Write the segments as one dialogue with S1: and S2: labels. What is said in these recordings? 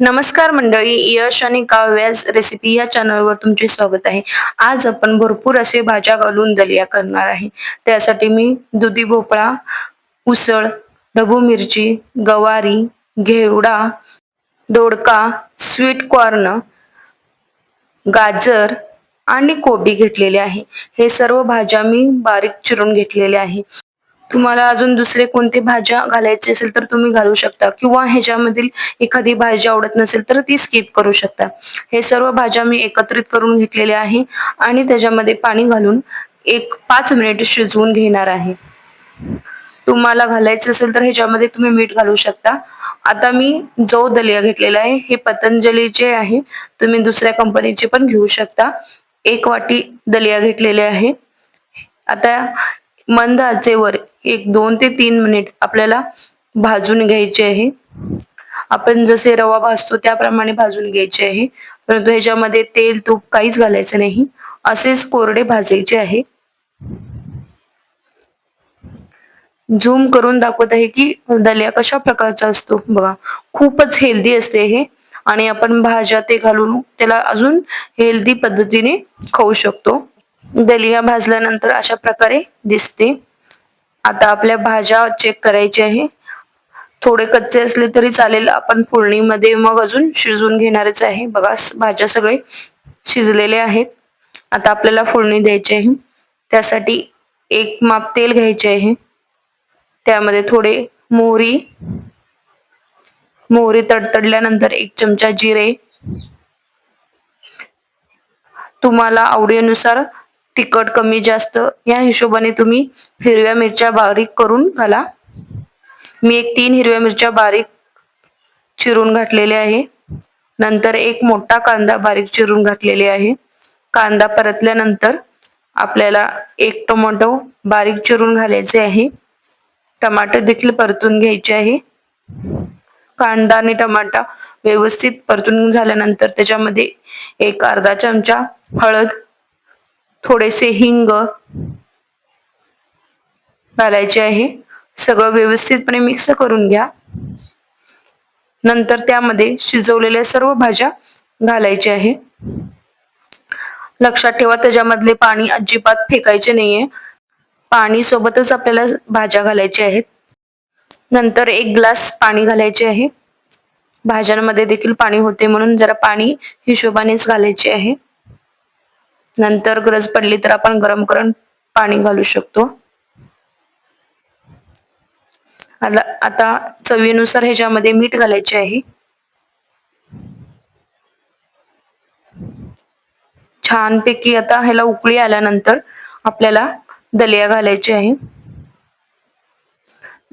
S1: नमस्कार मंडळी यश आणि काव्यास रेसिपी या चॅनलवर तुमचे स्वागत आहे. आज आपण भरपूर असे भाज्या घालून दलिया करणार आहे. त्यासाठी मी दुधी भोपळा उसळ ढबू मिरची गवारी घेवडा दोडका स्वीट कॉर्न गाजर आणि कोबी घेतलेले आहे. हे सर्व भाज्या मी बारीक चिरून घेतलेले आहे. तुम्हाला अजून दुसरे कोणते भाज्या घालायचे असेल तर तुम्ही घालू शकता. किंवा ह्याच्यामधील एखादी भाजी आवडत नसेल तर ती स्किप करू शकता. हे सर्व भाज्या मी एकत्रित करून घेतलेल्या आहे आणि त्याच्यामध्ये पाणी घालून एक पाच मिनिट शिजवून घेणार आहे. तुम्हाला घालायचं असेल तर ह्याच्यामध्ये तुम्ही मीठ घालू शकता. आता मी जो दलिया घेतलेला आहे हे पतंजलीचे आहे. तुम्ही दुसऱ्या कंपनीचे पण घेऊ शकता. एक वाटी दलिया घेतलेले आहे. आता मंद आचेवर एक दोन ते तीन मिनिट आपल्याला भाजून घ्यायचे आहे. आपण जसे रवा भाजतो त्याप्रमाणे भाजून घ्यायचे आहे. परंतु ह्याच्यामध्ये तेल तूप काहीच घालायचं नाही. असेच कोरडे भाजायचे आहे. झूम करून दाखवत आहे की दलिया कशा प्रकारचा असतो. बघा खूपच हेल्दी असते हे. आणि आपण भाज्या ते घालून त्याला अजून हेल्दी पद्धतीने खाऊ शकतो. दलिया भाजल्यानंतर अशा प्रकारे दिसते. आता आपल्या भाज्या चेक करायच्या आहे. थोडे कच्चे असले तरी चालेल. आपण फोडणीमध्ये मग अजून शिजवून घेणारच आहे. बघा भाज्या सगळे शिजलेले आहेत. आता आपल्याला फोडणी द्यायची आहे. त्यासाठी एक माप तेल घ्यायचे आहे. त्यामध्ये थोडे मोहरी मोहरी तडतडल्यानंतर एक चमचा जिरे. तुम्हाला आवडीनुसार तिखट कमी जास्त या हिशोबाने तुम्ही हिरव्या मिरच्या बारीक करून घाला. मी एक तीन हिरव्या मिरच्या बारीक चिरून घातलेले आहे. नंतर एक मोठा कांदा बारीक चिरून घातलेले आहे. कांदा परतल्यानंतर आपल्याला एक टोमॅटो बारीक चिरून घालायचे आहे. टमाटर देखील परतून घ्यायचे आहे. कांदा आणि टमाटा व्यवस्थित परतून झाल्यानंतर त्याच्यामध्ये एक अर्धा चमचा हळद थोडेसे हिंग घालायचे आहे. सगळं व्यवस्थितपणे मिक्स करून घ्या. नंतर त्यामध्ये शिजवलेल्या सर्व भाज्या घालायच्या आहे. लक्षात ठेवा त्याच्यामधले पाणी अजिबात फेकायचे नाहीये. पाणी सोबतच आपल्याला भाज्या घालायच्या आहेत. नंतर एक ग्लास पाणी घालायचे आहे. भाज्यांमध्ये देखील पाणी होते म्हणून जरा पाणी हिशोबानेच घालायचे आहे. नंतर गरज पडली तर आपण गरम करून पाणी घालू शकतो. आता चवीनुसार ह्याच्यामध्ये मीठ घालायचे आहे. छानपैकी आता ह्याला उकळी आल्यानंतर आपल्याला दलिया घालायची आहे.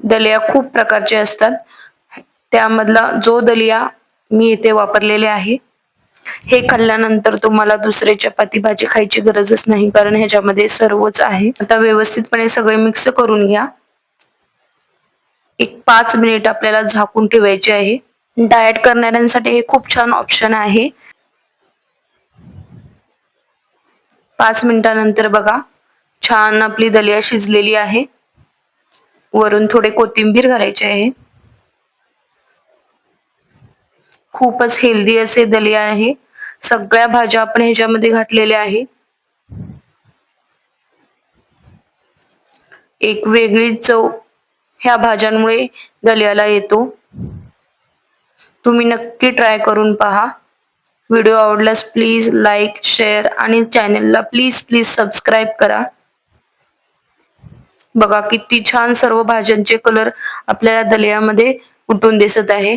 S1: दलिया खूप प्रकारचे असतात. त्यामधला जो दलिया मी इथे वापरलेले आहे हे खाल्ल्यानंतर तुम्हाला दुसरे चपाती भाजी खायची गरजच नाही कारण ह्याच्यामध्ये सर्वच आहे. आता व्यवस्थितपणे सगळे मिक्स करून घ्या. एक पाच मिनिट आपल्याला झाकून ठेवायचे आहे. डाएट करणाऱ्यांसाठी हे खूप छान ऑप्शन आहे. पाच मिनिटानंतर बघा छान आपली दलिया शिजलेली आहे. वरून थोडे कोथिंबीर घालायचे आहे. खूपच हेल्दी असे दलिया आहे. सगळ्या भाज्या आपण ह्याच्यामध्ये घातलेल्या आहे एक वेगळी चव ह्या भाज्यांमुळे दलियाला येतो. तुम्ही नक्की ट्राय करून पहा. व्हिडिओ आवडल्यास प्लीज लाईक शेअर आणि चॅनेलला प्लीज प्लीज सबस्क्राईब करा. बघा किती छान सर्व भाज्यांचे कलर आपल्याला दलियामध्ये उठून दिसत आहे.